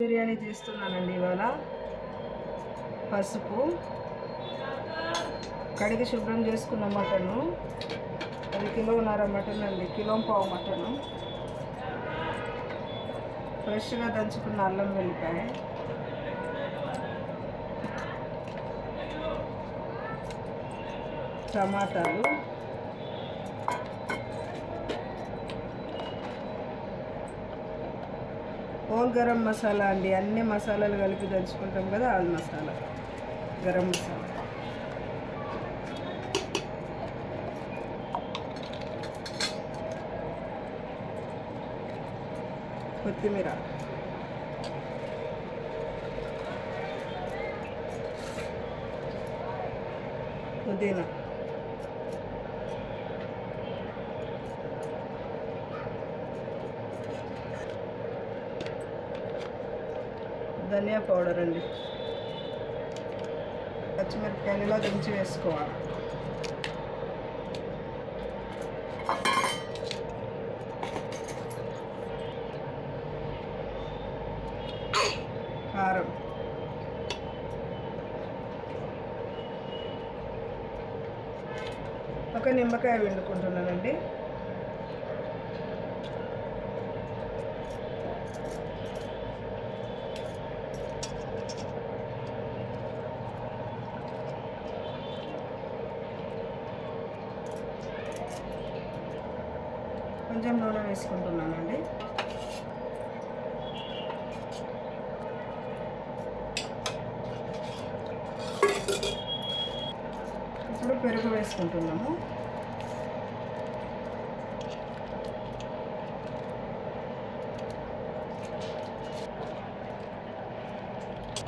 బిర్యానీ చేస్తున్నానండి ఇవాళ. పసుపు. కడిగి శుభ్రం చేసుకున్న మటను. అది కిలోన్నర మటన్ అండి. కిలో పావు మటను. ఫ్రెష్గా దంచుకున్న అల్లం వెల్లిపాయ. టమాటాలు. హోల్ గరం మసాలా అండి అన్ని మసాలాలు కలిపి దంచుకుంటాం కదా ఆల్ మసాలా. గరం మసాలా. కొత్తిమీర. పుదీనా. ధనియా పౌడర్ అండి. పచ్చిమిరపకాయలు ఇలా దించి వేసుకోవాలి. కారం. ఒక నిమ్మకాయ వండుకుంటున్నానండి కొంచెం నూనె వేసుకుంటున్నానండి. ఇప్పుడు పెరుగు వేసుకుంటున్నాము.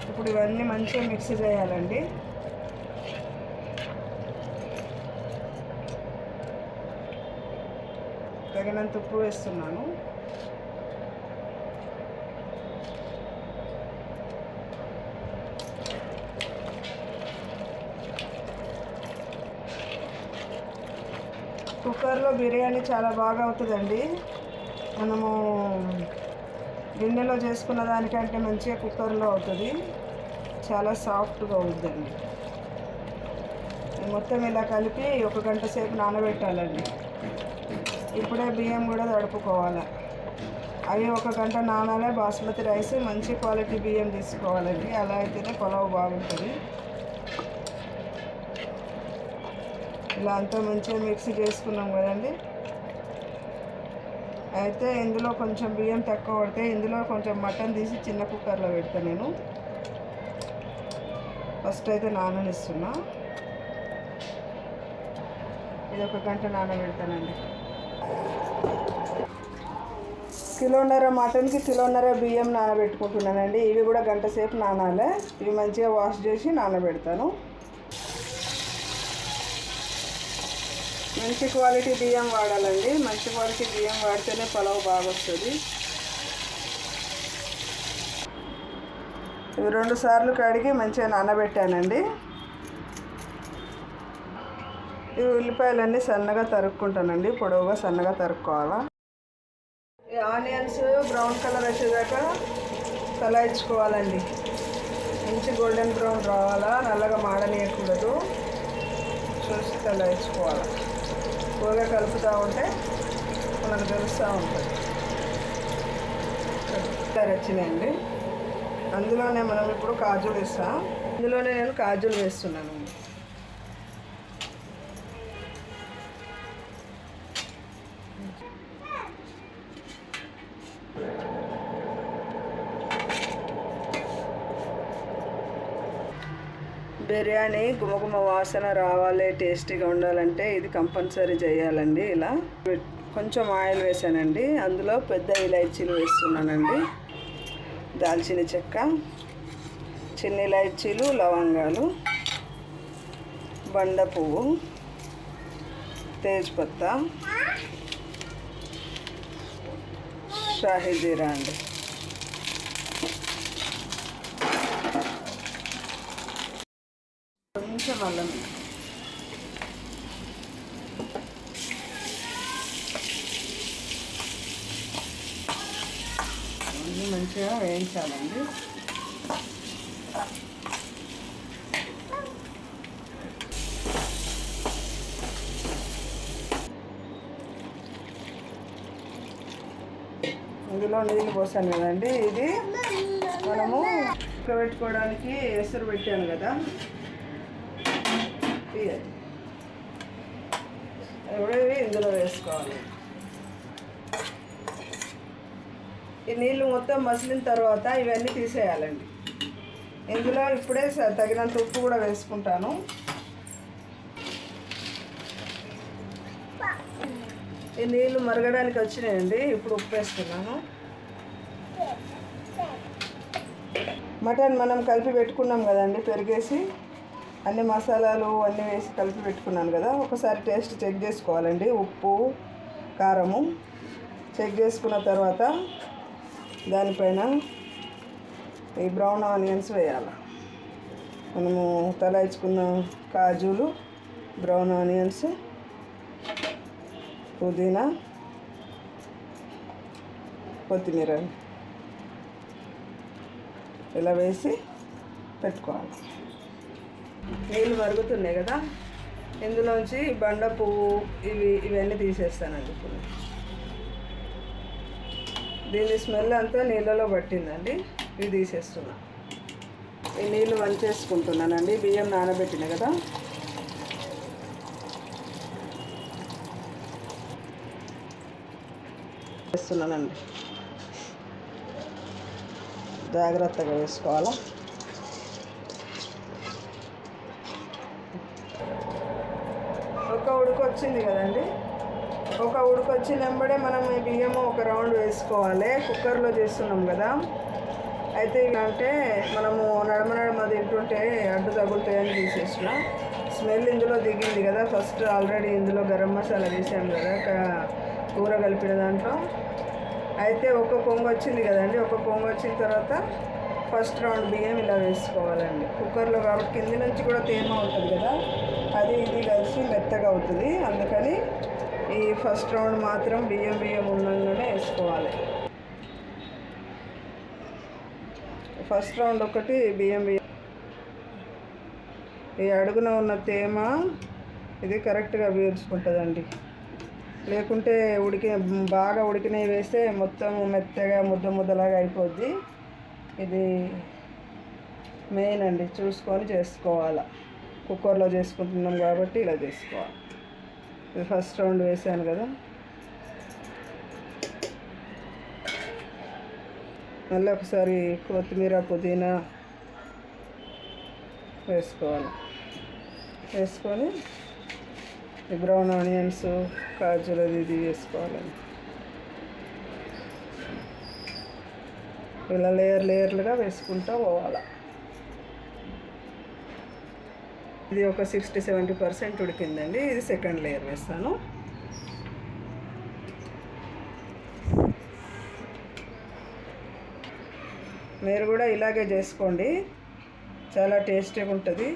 ఇప్పుడు ఇవన్నీ మంచిగా మిక్స్ చేయాలండి. తగినంత ఉప్పు వేస్తున్నాను. కుక్కర్లో బిర్యానీ చాలా బాగా అవుతుందండి. మనము గిన్నెలో చేసుకున్న దానికంటే మంచిగా కుక్కర్లో అవుతుంది. చాలా సాఫ్ట్గా అవుతుందండి. మొత్తం ఇలా కలిపి ఒక గంట సేపు నానబెట్టాలండి. ఇప్పుడే బియ్యం కూడా తడుపుకోవాలి. అవి ఒక గంట నానాలే బాస్మతి రైస్ మంచి క్వాలిటీ బియ్యం తీసుకోవాలండి. అలా అయితేనే పొలవు బాగుంటుంది. ఇలా అంతా మంచిగా మిక్సీ చేసుకున్నాం కదండి. అయితే ఇందులో కొంచెం బియ్యం తక్కువ పడితే ఇందులో కొంచెం మటన్ తీసి చిన్న కుక్కర్లో పెడతా నేను. ఫస్ట్ అయితే నాననిస్తున్నా. ఇది ఒక గంట నానబెడతానండి. కిలోన్నర మటన్కి కిలోన్నర బియ్యం నానబెట్టుకుంటున్నానండి. ఇవి కూడా గంట సేపు నానాలే. ఇవి మంచిగా వాష్ చేసి నానబెడతాను. మంచి క్వాలిటీ బియ్యం వాడాలండి. మంచి క్వాలిటీ బియ్యం వాడితేనే పలావ్ బాగా వస్తుంది ఇవి రెండు సార్లు కడిగి మంచిగా నానబెట్టానండి. ఈ ఉల్లిపాయలన్నీ సన్నగా తరుక్కుంటానండి. పొడవుగా సన్నగా తరుక్కోవాలా. ఈ ఆనియన్స్ బ్రౌన్ కలర్ వచ్చేదాకా తలాయించుకోవాలండి. మంచి గోల్డెన్ బ్రౌన్ రావాలా నల్లగా మాడనీయకూడదు. చూసి తలాయించుకోవాలి. ఎక్కువగా కలుపుతూ ఉంటే మనకు తెలుస్తూ ఉంటుంది. వచ్చినాయండి అందులోనే మనం ఇప్పుడు కాజులు వేస్తాం. ఇందులోనే నేను కాజులు వేస్తున్నాను. బిర్యానీ గుమగుమ వాసన రావాలి టేస్టీగా ఉండాలంటే ఇది కంపల్సరీ చేయాలండి ఇలా. కొంచెం ఆయిల్ వేసానండి అందులో పెద్ద ఇలైచీలు వేస్తున్నానండి. దాల్చిన చెక్క చిన్న ఇలైచీలు లవంగాలు బండ పువ్వు తేజ్పత్తా షాహిజీరా అండి. కొంచెం మంచిగా వేయించాలండి. ఇందులో నీళ్ళు పోసాను కదండి ఇది మనము పెట్టుకోవడానికి ఎసురు పెట్టాను కదా. తీయాలి ఇవి ఇందులో వేసుకోవాలి ఈ నీళ్ళు మొత్తం మసిలిన తర్వాత ఇవన్నీ తీసేయాలండి. ఇందులో ఇప్పుడే స- తగినంత ఉప్పు కూడా వేసుకుంటాను. ఈ నీళ్ళు మరగడానికి వచ్చినాయండి. ఇప్పుడు ఉప్పు వేసుకున్నాను మటన్ మనం కలిపి పెట్టుకున్నాం కదండి పెరిగేసి. అన్ని మసాలాలు అన్నీ వేసి కలిపి పెట్టుకున్నాను కదా ఒకసారి టేస్ట్ చెక్ చేసుకోవాలండి. ఉప్పు కారము చెక్ చేసుకున్న తర్వాత దానిపైన ఈ బ్రౌన్ ఆనియన్స్ వేయాలి. మనము తలాయించుకున్న కాజులు బ్రౌన్ ఆనియన్స్ పుదీనా కొత్తిమీర ఇలా వేసి పెట్టుకోవాలి. నీళ్ళు మరుగుతున్నాయి కదా ఇందులోంచి బండ పువ్వు ఇవి ఇవన్నీ తీసేస్తానండి ఇప్పుడు. దీని స్మెల్ అంతా నీళ్ళలో పట్టిందండి ఇవి తీసేస్తున్నా. ఈ నీళ్ళు వంచేసుకుంటున్నానండి బియ్యం నానబెట్టిన కదా. వేస్తున్నానండి. జాగ్రత్తగా వేసుకోవాలా ఒక ఉడుకు వచ్చింది కదండి? ఒక ఉడుకు వచ్చిన వెంబడే మనం ఈ బియ్యము ఒక రౌండ్ వేసుకోవాలి. కుక్కర్లో చేస్తున్నాం కదా. అయితే అంటే మనము నడమ నడమ తింటుంటే అడ్డు తగులుతాయని తీసేసిన. స్మెల్ ఇందులో దిగింది కదా. ఫస్ట్ ఆల్రెడీ ఇందులో గరం మసాలా వేసాం కదా. కూర కలిపిన దాంట్లో. అయితే ఒక పొంగు వచ్చింది కదండి. ఒక పొంగు వచ్చిన తర్వాత ఫస్ట్ రౌండ్ బియ్యం ఇలా వేసుకోవాలండి. కుక్కర్లో కాబట్టి కింది నుంచి కూడా తేమ ఉంటుంది కదా. అది ఇది కలిసి మెత్తగా అవుతుంది. అందుకని ఈ ఫస్ట్ రౌండ్ మాత్రం బియ్యం బియ్యం ఉన్నంగానే వేసుకోవాలి. ఫస్ట్ రౌండ్ ఒకటి బియ్యం బియ్యం. ఈ అడుగున ఉన్న తేమ ఇది కరెక్ట్గా పీల్చుకుంటుందండి లేకుంటే ఉడికి బాగా ఉడికినవి వేస్తే మొత్తం మెత్తగా ముద్ద ముద్దలాగా అయిపోద్ది. ఇది మెయిన్ అండి. చూసుకొని చేసుకోవాలి. కుక్కర్లో చేసుకుంటున్నాం కాబట్టి ఇలా చేసుకోవాలి. ఇది ఫస్ట్ రౌండ్ వేసాను కదా. మళ్ళీ ఒకసారి కొత్తిమీర పుదీనా వేసుకోవాలి. వేసుకొని ఈ బ్రౌన్ ఆనియన్స్ కాజులు అది ఇది వేసుకోవాలండి ఇలా లేయర్ లేయర్లుగా వేసుకుంటూ పోవాలి. ఇది ఒక సిక్స్టీ సెవెంటీ పర్సెంట్ ఉడికిందండి. ఇది సెకండ్ లేయర్ వేస్తాను. మీరు కూడా ఇలాగే చేసుకోండి. చాలా టేస్టీగా ఉంటుంది.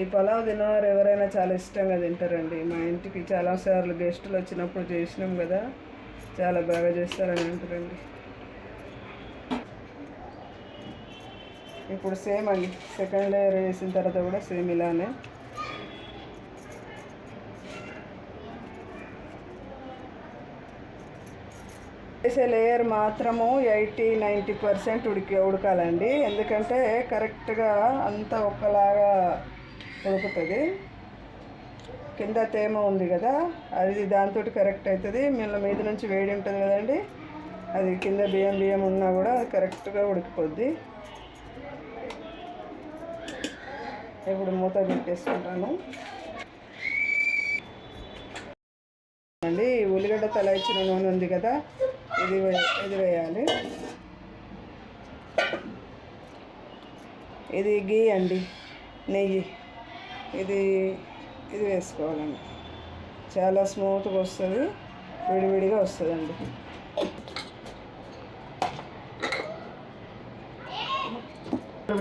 ఈ పలావ్ తినవారు ఎవరైనా చాలా ఇష్టంగా తింటారండి. మా ఇంటికి చాలాసార్లు గెస్టులు వచ్చినప్పుడు చేసినాం కదా. చాలా బాగా చేస్తారని అంటారండి. ఇప్పుడు సేమ్ అండి సెకండ్ లేయర్ వేసిన తర్వాత కూడా సేమ్ ఇలానే. వేసే లేయర్ మాత్రము ఎయిటీ నైంటీ పర్సెంట్ ఉడికి ఉడకాలండి. ఎందుకంటే కరెక్ట్గా అంతా ఒక్కలాగా ఉడుకుతుంది. కింద తేమ ఉంది కదా అది దాంతో కరెక్ట్ అవుతుంది మళ్ళీ మీద నుంచి వేడి ఉంటుంది కదండి. అది కింద బియ్యం బియ్యం ఉన్నా కూడా అది కరెక్ట్గా ఉడికిపోద్ది. ఇప్పుడు మూత పెట్టేసుకుంటాను. అండి ఉల్లిగడ్డ తల ఇచ్చిన నూనె ఉంది కదా ఇది ఇది వేయాలి. ఇది గీ అండి నెయ్యి. ఇది ఇది వేసుకోవాలండి. చాలా స్మూత్గా వస్తుంది విడివిడిగా వస్తుందండి.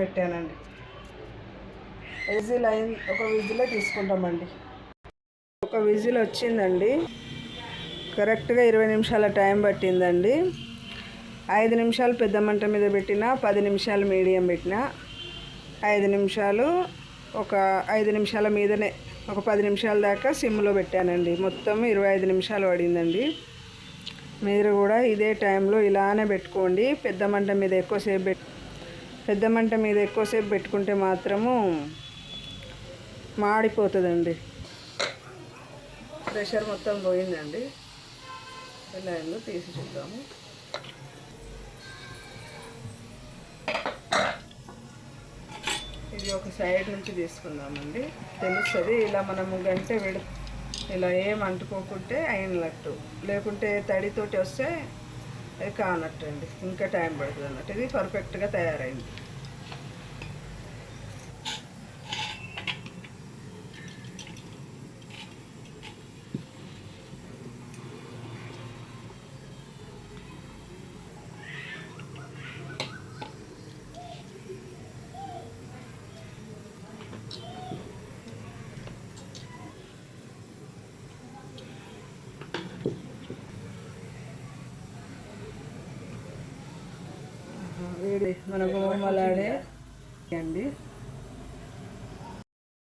పెట్టానండి. విజిల్ అయిన ఒక విజిలే తీసుకుంటామండి. ఒక విజిల్ వచ్చిందండి. కరెక్ట్గా ఇరవై నిమిషాల టైం పట్టిందండి. ఐదు నిమిషాలు పెద్ద మంట మీద పెట్టిన పది నిమిషాలు మీడియం పెట్టిన ఐదు నిమిషాలు ఒక ఐదు నిమిషాల మీదనే ఒక పది నిమిషాల దాకా సిమ్లో పెట్టానండి. మొత్తం ఇరవై ఐదు నిమిషాలు పడిందండి. మీరు కూడా ఇదే టైంలో ఇలానే పెట్టుకోండి. పెద్ద మంట మీద ఎక్కువసేపు పెట్ పెద్ద మంట మీద ఎక్కువసేపు పెట్టుకుంటే మాత్రము మాడిపోతుందండి. ప్రెషర్ మొత్తం పోయిందండి. ఎలా అయిందో తీసి చూద్దాము. ఇది ఒక సైడ్ నుంచి తీసుకుందామండి. తెలుస్తుంది ఇలా మనము గంటే విడ ఇలా ఏం అంటుకోకుంటే అయినట్టు. లేకుంటే తడితోటి వస్తే అది కానట్టు అండి ఇంకా టైం పడుతుంది అన్నట్టు. ఇది పర్ఫెక్ట్గా తయారైంది. మన మనకు అండి.